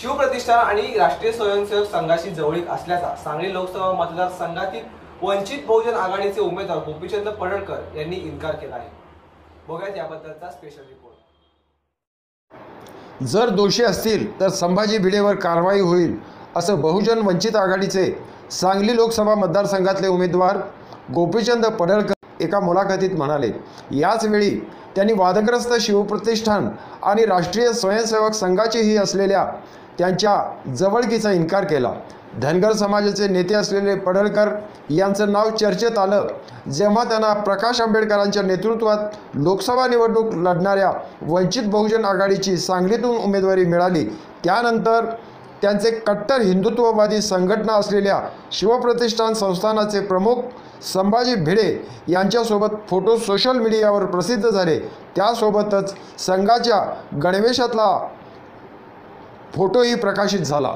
शिवप्रतिष्ठान आणि राष्ट्रीय स्वयंसेवक संघाशी जवळीक असल्याचा सांगली लोकसभा मतदारसंघातील वंचित बहुजन आघाडीचे उमेदवार गोपीचंद पडळकर यांनी इन्कार केला आहे. बघूयात याबद्दलचा स्पेशल रिपोर्ट जर दोषी असतील तर संभाजी भिडेवर कारवाई होईल असं बहुजन वंचित आघाडीचे सांगली लोकसभा मतदारसंघातले उमेदवार गोपीचंद पडळकर एका मुलाखतीत म्हणाले याचवेळी त्यांनी वादग्रस्त शिवप्रतिष्ठान आणि राष्ट्रीय स्वयंसेवक संघाचेही असलेल्या त्यांच्या जवळकीचा इन्कार केला. धनगर समाजाचे नेते असलेले पडळकर यांचं नाव चर्चेत आलं. जेव्हा त्यांना प्रकाश आंबेडकरांच्या नेतृत्वात लोकसभा निवडणूक लढणाऱ्या वंचित बहुजन आघाडीची सांगलीतून उमेदवारी मिळाली त्यानंतर त्यांचे कट्टर हिंदुत्ववादी संघटना असलेल्या शिवप्रतिष्ठान संस्थानाचे प्रमुख संभाजी भिडे यांच्यासोबत फोटो सोशल मीडियावर प्रसिद्ध झाले. त्यासोबतच संघाच्या गणवेशातला फोटोही प्रकाशित झाला.